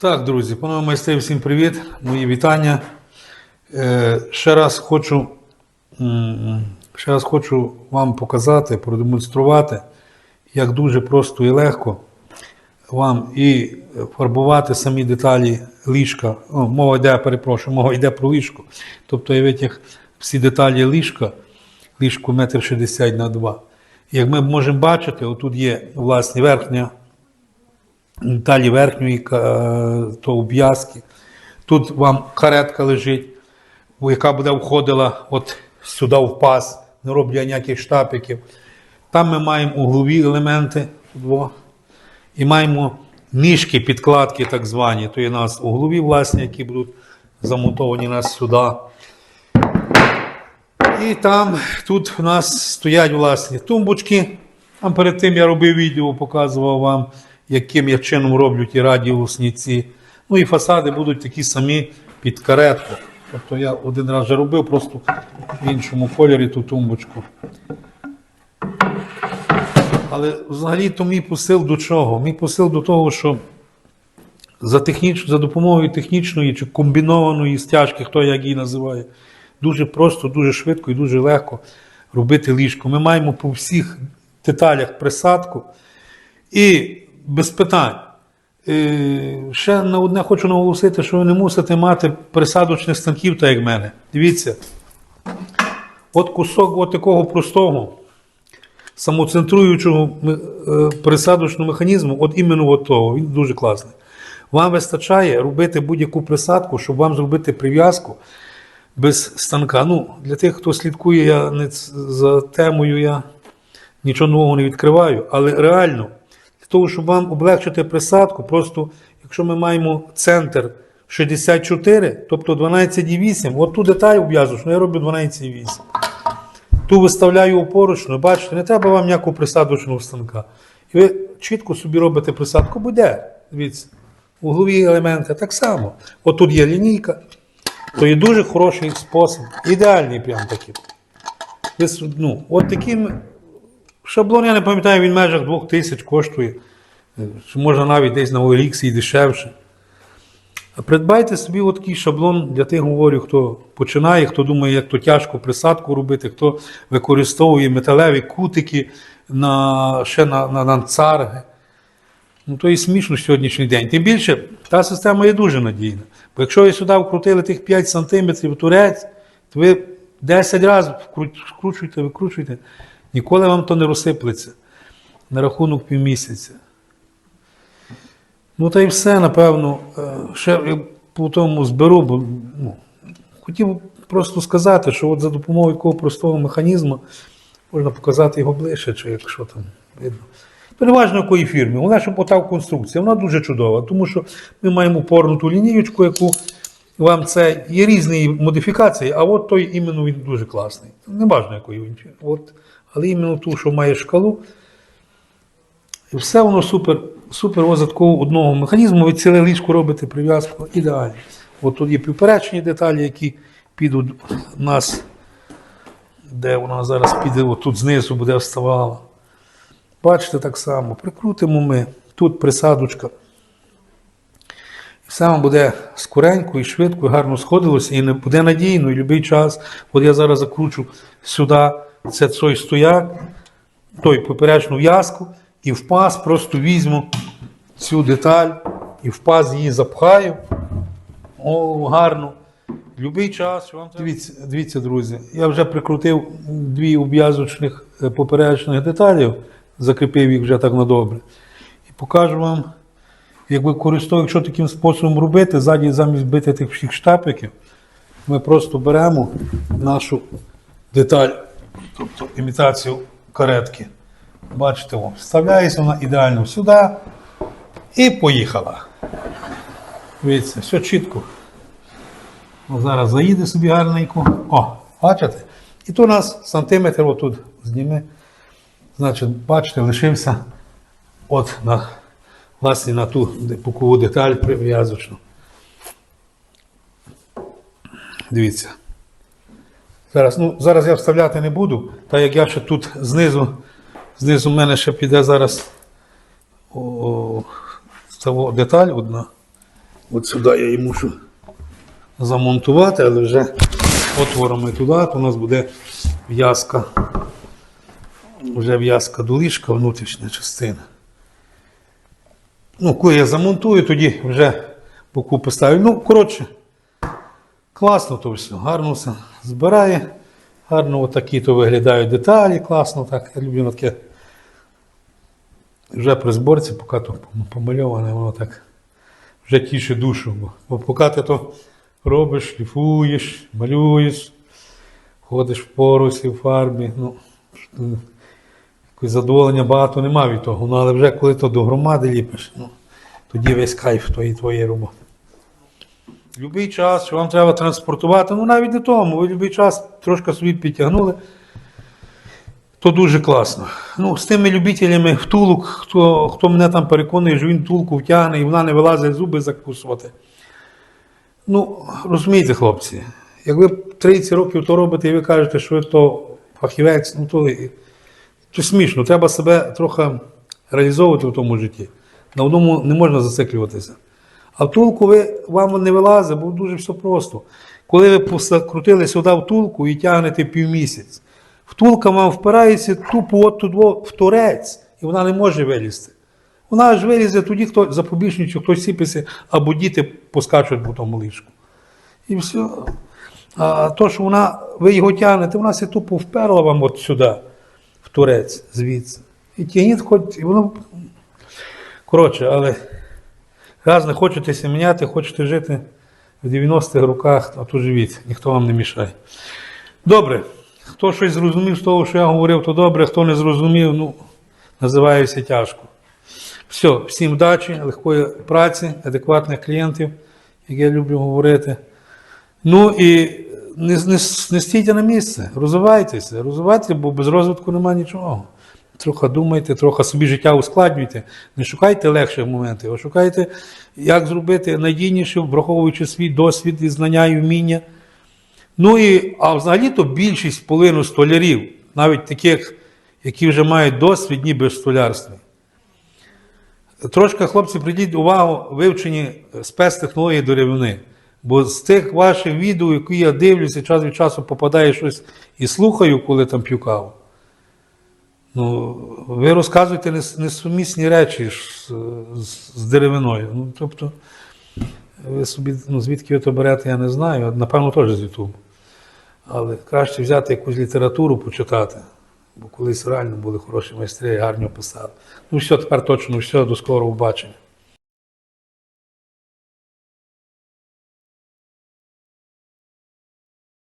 Так, друзі, панове майстри, всім привіт, мої вітання. Е, ще раз хочу, ще раз хочу вам показати, продемонструвати, як дуже просто і легко вам і фарбувати самі деталі ліжка. О, мова йде, перепрошую, мова йде про ліжко. Тобто я витяг всі деталі ліжка, ліжко 1,60 на 2. Як ми можемо бачити, отут є власне верхня далі верхньої то обв'язки. Тут вам каретка лежить, яка буде входила от сюди в паз, не роблять ніяких штапиків. Там ми маємо углові елементи. Во. І маємо ніжки, підкладки так звані. То є у нас углові, власні, які будуть замонтовані нас сюди. І там тут у нас стоять власні тумбочки. Там перед тим я робив відео, показував вам, яким я чином роблю ті радіусні ці. Ну і фасади будуть такі самі під каретку. Тобто я один раз вже робив, просто в іншому кольорі ту тумбочку. Але взагалі то мій посил до чого? Мій посил до того, що за, техніч... за допомогою технічної чи комбінованої стяжки, хто як її називає, дуже просто, дуже швидко і дуже легко робити ліжко. Ми маємо по всіх деталях присадку і без питань. Ще на одне хочу наголосити, що ви не мусите мати присадочних станків, так як в мене. Дивіться, от кусок от такого простого самоцентруючого е, присадочного механізму, от іменно от того, він дуже класний. Вам вистачає робити будь-яку присадку, щоб вам зробити прив'язку без станка. Ну, для тих, хто слідкує, я не за темою, я нічого нового не відкриваю, але реально, того, щоб вам облегшити присадку, просто якщо ми маємо центр 64, тобто 12,8, от ту деталь обв'язочну, я роблю 12,8. Ту виставляю опорочну, бачите, не треба вам ніякого присадочного станка. І ви чітко собі робите присадку, буде. Дивіться, углові елементи так само. От тут є лінійка, то є дуже хороший спосіб, ідеальний прям такий. Ну, от таким шаблон, я не пам'ятаю, він в межах 2000 коштує. Можна навіть десь на OLX і дешевше. А Придбайте собі такий шаблон для тих, говорю, хто починає, хто думає, як то тяжко присадку робити, хто використовує металеві кутики на, ще на, на, на царги. Ну, то і смішно сьогоднішній день. Тим більше, та система є дуже надійна. Бо якщо ви сюди вкрутили тих 5 см турець, то ви 10 разів вкру- вкручуєте, викручуєте, ніколи вам то не розсиплеться на рахунок півмісяця. Ну та й все, напевно. Е, Ще я по тому зберу, бо ну, хотів просто сказати, що от за допомогою якого простого механізму можна показати його ближче, чи якщо там видно. Переважно якої фірми. Вона щоб ота конструкція, вона дуже чудова, тому що ми маємо порнуту лінієчку, яку вам це є різні модифікації, а от той іменно він дуже класний. Не важливо, якої він. От, але іменно ту, що має шкалу, і все воно супер, супер такого одного механізму. Ви ціле ліжко робите прив'язку ідеально. От тут є півперечні деталі, які підуть у нас, де вона зараз піде, от тут знизу буде вставала. Бачите, так само. Прикрутимо ми. Тут присадочка. Все вам буде скоренько і швидко, і гарно сходилося, і не буде надійно, і будь-який час. От я зараз закручу сюди, це цей стояк, той поперечну в'язку, і в паз просто візьму цю деталь і в паз її запхаю. О, гарно. Любий час, що вам. Дивіться, дивіться, друзі, я вже прикрутив дві обв'язочних е, поперечних деталів, закріпив їх вже так на добре. І покажу вам, як використовую, якщо таким способом робити, ззаді замість бити тих всіх штапиків, ми просто беремо нашу деталь, тобто імітацію каретки. Бачите, о, вставляється вона ідеально сюди і поїхала. Дивіться, все чітко. О, зараз заїде собі гарненько. О, бачите? І то у нас сантиметр отут зніме. Значить, бачите, лишився от на, власне, на ту бокову деталь прив'язочну. Дивіться. Зараз, ну, зараз я вставляти не буду, так як я ще тут знизу, знизу в мене ще піде зараз о, о, деталь одна. От сюди я її мушу замонтувати, але вже отворами туди, то у нас буде в'язка. Вже в'язка до ліжка, внутрішня частина. Ну, коли я замонтую, тоді вже боку поставлю. Ну, коротше, класно то все, гарно все збирає. Гарно отакі то виглядають деталі, класно так. Я люблю таке. Вже при зборці, поки то помальоване, воно так вже тіше душу. Бо- поки ти то робиш, шліфуєш, малюєш, ходиш в порусі, в фарбі. Ну, задоволення багато нема від того. Ну, але вже коли то до громади ліпиш, ну, тоді весь кайф тої твоєї роботи. Любий час, що вам треба транспортувати, ну навіть не тому, ви любий час трошки собі підтягнули, то дуже класно. Ну, з тими любителями втулок, хто, хто мене там переконує, що він втулку втягне і вона не вилазить зуби закусувати. Ну, розумієте, хлопці, як ви 30 років то робите, і ви кажете, що ви то фахівець, ну то, то смішно. Треба себе трохи реалізовувати в тому житті. На одному не можна зациклюватися. А втулку ви, вам не вилазить, бо дуже все просто. Коли ви крутили сюди втулку і тягнете півмісяць, втулка вам впирається тупо от туди в торець, і вона не може вилізти. Вона аж вилізе тоді, хто запобіжничок, хтось сіпиться, або діти поскачуть по тому ліжку. І все. А то, що вона, ви його тягнете, вона се тупо вперла вам от сюди, в торець, звідси. І тягніть хоч, і воно. Коротше, але раз не хочете міняти, хочете жити в 90-х роках, а то живіть, ніхто вам не мішає. Добре. Хто щось зрозумів з того, що я говорив, то добре, хто не зрозумів, ну, називається тяжко. Все, всім вдачі, легкої праці, адекватних клієнтів, як я люблю говорити. Ну і не, не, не стійте на місце, розвивайтеся, розвивайтеся, бо без розвитку немає нічого. Трохи думайте, трохи собі життя ускладнюйте. Не шукайте легших моментів, а шукайте, як зробити надійніше, враховуючи свій досвід і знання і вміння. Ну і, а взагалі-то більшість половину столярів, навіть таких, які вже мають досвід, ніби в столярстві. Трошки, хлопці, придіть увагу вивченні спецтехнології деревини. Бо з тих ваших відео, які я дивлюся, час від часу попадає щось і слухаю, коли там п'ю каву. Ну, ви розказуєте несумісні речі з, з, з деревиною. Ну, тобто, ви собі, ну, звідки ви то берете, я не знаю. Напевно, теж з Ютубу. Але краще взяти якусь літературу почитати. Бо колись реально були хороші майстри, гарно писали. Ну все, тепер точно все, до скорого побачення.